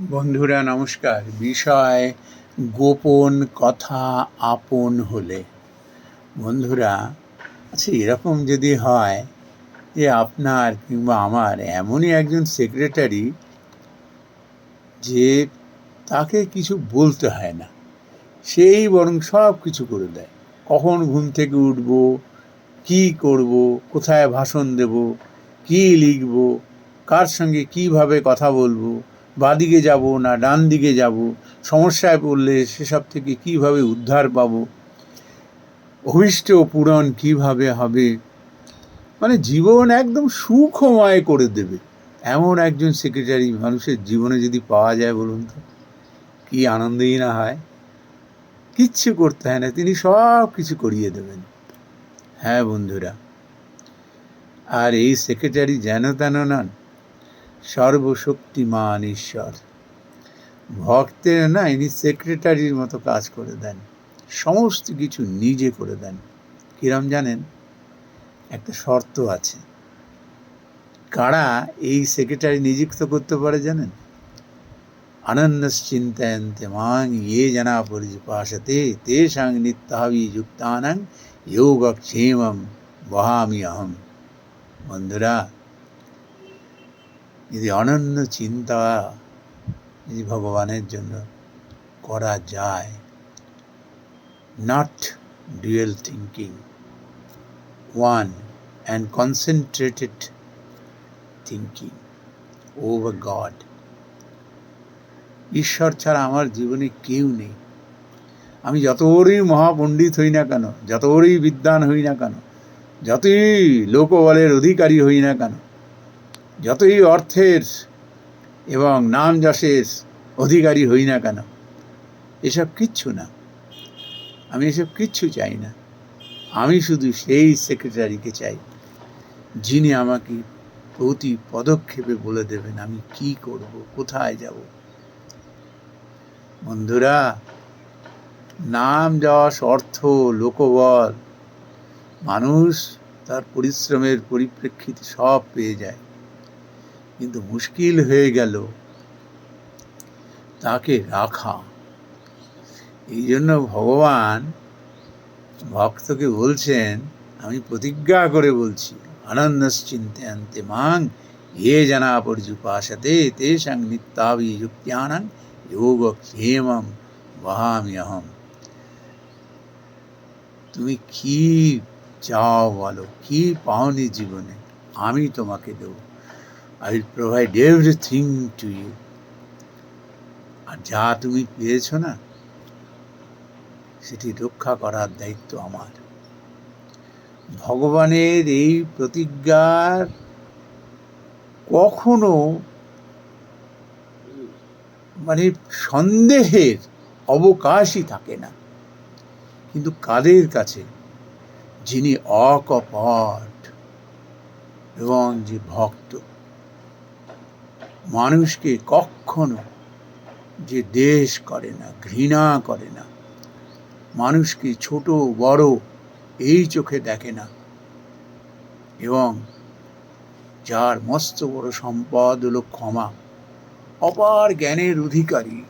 বন্ধুরা, নমস্কার। বিষয় গোপন কথা আপন হলে। বন্ধুরা আচ্ছা এরকম যদি হয় যে আপনার কিংবা আমার এমনই একজন সেক্রেটারি যে তাকে কিছু বলতে হয় না, সেই বরং সব কিছু করে দেয়। কখন ঘুম থেকে উঠব, কি করব, কোথায় ভাষণ দেব, কি লিখব, কার সঙ্গে কীভাবে কথা বলব বাদিকে যাব না ডান দিকে যাব, সমস্যায় পড়লে সেসব থেকে কীভাবে উদ্ধার পাব? অভিষ্ট পূরণ কীভাবে হবে? মানে জীবন একদম সুখময় করে দেবে। এমন একজন সেক্রেটারি মানুষের জীবনে যদি পাওয়া যায় বলুন তো, কি আনন্দেই না হয়। কিচ্ছু করতে হয় না, তিনি সব কিছু করিয়ে দেবেন। হ্যাঁ বন্ধুরা, আর এই সেক্রেটারি যেন তেন নন সর্বশক্তিমান ঈশ্বর। ভক্তের না ইনি সেক্রেটারির মতো কাজ করে দেন। সমস্ত কিছু নিজে করে দেন। কিরম জানেন? একটা শর্ত আছে। কারা এই সেক্রেটারি নিযুক্ত করতে পারে জানেন? অনন্যশ্চিন্তয়ন্তে মাং ইয়ে জনা পরিপাশতে তেষাং নিত্যাবি যুক্তানাং যোগক্ষেমম বহামি অহম বন্ধুরা যদি অনন্য চিন্তা যদি ভগবানের জন্য করা যায় not dual thinking one and concentrated thinking over God ঈশ্বর ছাড়া আমার জীবনে কেউ নেই। আমি যত বড়ই মহাপণ্ডিত হই না কেন যত বড়ই বিদ্বান হই না কেন, যতই লোকবলের অধিকারী হই না কেন যতই অর্থের এবং নাম যশের অধিকারী হই না কেন, এসব কিচ্ছু না। আমি এসব কিচ্ছু চাই না। আমি শুধু সেই সেক্রেটারিকে চাই, যিনি আমাকে প্রতি পদক্ষেপে বলে দেবেন আমি কি করব, কোথায় যাব। বন্ধুরা, নাম যশ, অর্থ, লোকবল, মানুষ তার পরিশ্রমের পরিপ্রেক্ষিতে সব পেয়ে যায়। কিন্তু মুশকিল হয়ে গেল। তাকে রাখা। এই জন্য ভগবান ভক্তকে বলছেন, আমি প্রতিজ্ঞা করে বলছি, আনন্দশ্চিন্তে আনতে মাং এ জানা পর্যুপাশতে যোগ ক্ষেমম বহামি অহম তুমি কি চাও বলো? কি পাওনি জীবনে? আমি তোমাকে দেব। I will provide everything to you আর যা তুমি পেয়েছ না, সেটি রক্ষা করার দায়িত্ব আমার। ভগবানের এই প্রতিজ্ঞার কখনো মানে সন্দেহের অবকাশই থাকে না। কিন্তু কাদের কাছে? যিনি অকপট এবং যে ভক্ত। মানুষকে কখনো যে দেশ করে না, ঘৃণা করে না, মানুষকে ছোট, বড় এই চোখে দেখে না এবং যার মস্ত বড় সম্পদ হলো ক্ষমা, অপার জ্ঞানের অধিকারী,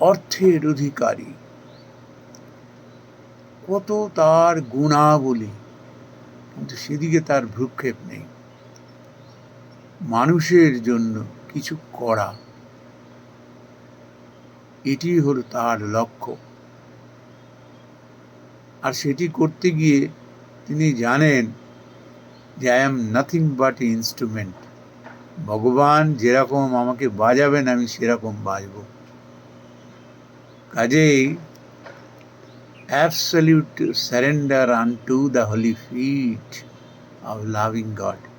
অর্থের অধিকারী। কত তার গুণাবলী, কিন্তু সেদিকে তার ভ্রুক্ষেপ নেই। মানুষের জন্য কিছু করা। এটি হলো তার লক্ষ্য। আর সেটি করতে গিয়ে তিনি জানেন, যে I am nothing but instrument ভগবান যেরকম আমাকে বাজাবেন, আমি সেরকম বাজব। কাজেই absolute surrender unto the holy feet of loving God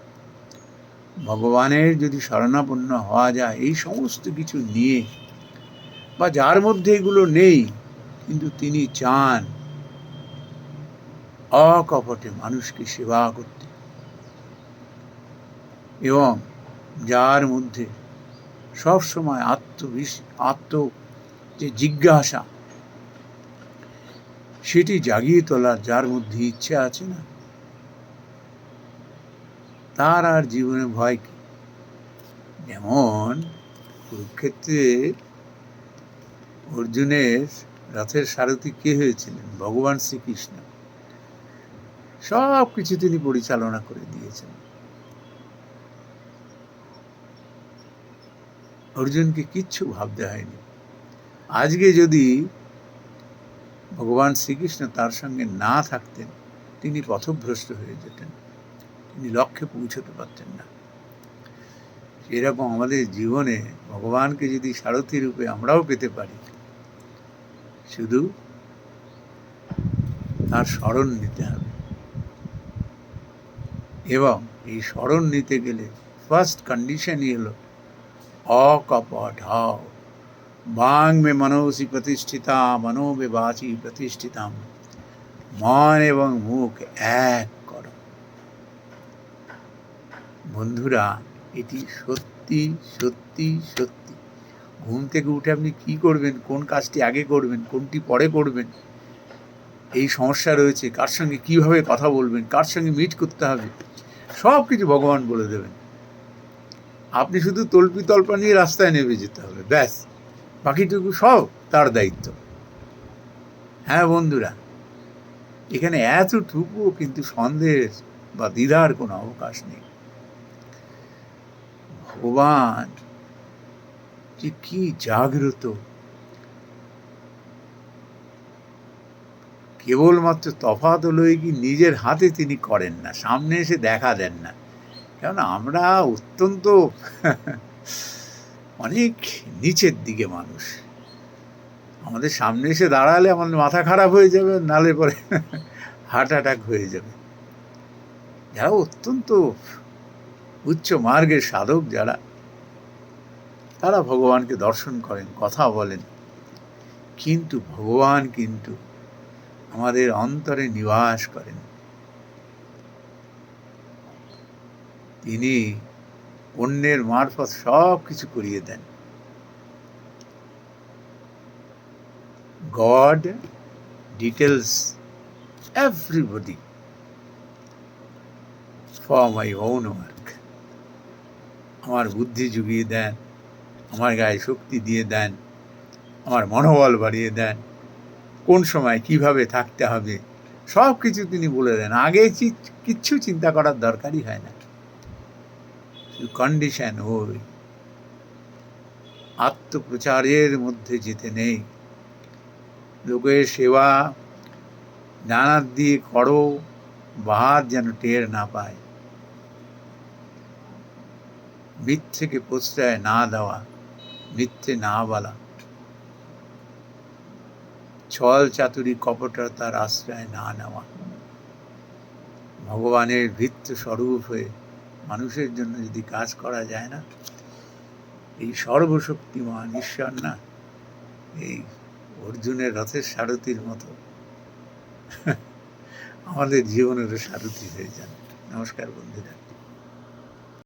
ভগবানের যদি শরণাপন্ন হওয়া যায়, এই সমস্ত কিছু নিয়ে, বা যার মধ্যে এগুলো নেই, কিন্তু তিনি চান অকপটে মানুষকে সেবা করতে। এবং যার মধ্যে সবসময় আত্মবিশ, আত্ম যে জিজ্ঞাসা, সেটি জাগিয়ে তোলার যার মধ্যে ইচ্ছা আছে না তার আর জীবনে ভয় কি? যেমন কুরুক্ষেত্রে অর্জুনের রথের সারথি কে হয়েছিলেন? ভগবান শ্রীকৃষ্ণ। সব কিছু তিনি পরিচালনা করে দিয়েছেন। অর্জুনকে কিচ্ছু ভাবতে হয়নি। আজকে যদি ভগবান শ্রীকৃষ্ণ তার সঙ্গে না থাকতেন, তিনি পথভ্রষ্ট হয়ে যেতেন। তিনি লক্ষ্যে পৌঁছতে পারতেন না। সেরকম আমাদের জীবনে ভগবানকে যদি সারথী রূপে আমরাও পেতে পারি, শুধু তার স্মরণ নিতে হবে। এবং এই স্মরণ নিতে গেলে ফার্স্ট কন্ডিশনই হলো অকপট হও। বাং মে মনসি প্রতিষ্ঠিতা মনো মে বাচি প্রতিষ্ঠিতাম। মন এবং মুখ এক। বন্ধুরা, এটি সত্যি সত্যি সত্যি। ঘুম থেকে উঠে আপনি কি করবেন? কোন কাজটি আগে করবেন? কোনটি পরে করবেন? এই সমস্যা রয়েছে। কার সঙ্গে কীভাবে কথা বলবেন? কার সঙ্গে মিট করতে হবে? সব কিছু ভগবান বলে দেবেন। আপনি শুধু তল্পি তল্পা নিয়ে রাস্তায় নেমে যেতে হবে, ব্যাস। বাকিটুকু সব তার দায়িত্ব। হ্যাঁ বন্ধুরা, এখানে এতটুকুও কিন্তু সন্দেহের বা দ্বিধার কোনো অবকাশ নেই। ভগবান, যে কি জাগ্রত। কেবলমাত্র তফাৎ হলো কি নিজের হাতে তিনি করেন না, সামনে এসে দেখা দেন না। কেন আমরা অত্যন্ত অনেক নিচের দিকে মানুষ। আমাদের সামনে এসে দাঁড়ালে আমাদের মাথা খারাপ হয়ে যাবে, নালে পরে হার্ট অ্যাটাক হয়ে যাবে। যারা অত্যন্ত উচ্চ মার্গের সাধক যারা, তারা ভগবানকে দর্শন করেন, কথা বলেন। কিন্তু ভগবান কিন্তু আমাদের অন্তরে নিবাস করেন। তিনি অন্যের মারফত সব কিছু করিয়ে দেন। God details everybody for my own work. আমার বুদ্ধি জুগিয়ে দেন, আমার গায়ে শক্তি দিয়ে দেন, আমার মনোবল বাড়িয়ে দেন, কোন সময় কীভাবে থাকতে হবে, সব কিছু তিনি বলে দেন। আগে কিচ্ছু চিন্তা করার দরকারই হয় না। কন্ডিশন ওই। আত্মপ্রচারের মধ্যে যেতে নেই। লোকের সেবা জানার দিয়ে করো, বাহার যেন টের না পায়। মিথ্যেকে প্রশ্রয় না দেওয়া, মিথ্যে না বলা। ছল চাতুরি কপটতার আশ্রয় না নেওয়া। ভগবানের ভিত্ত স্বরূপ হয়ে মানুষের জন্য যদি কাজ করা যায় না, এই সর্বশক্তিমান ঈশ্বর না, এই অর্জুনের রথের সারথির মতো আমাদের জীবনেরও সারথি হয়ে যান। নমস্কার বন্ধুরা।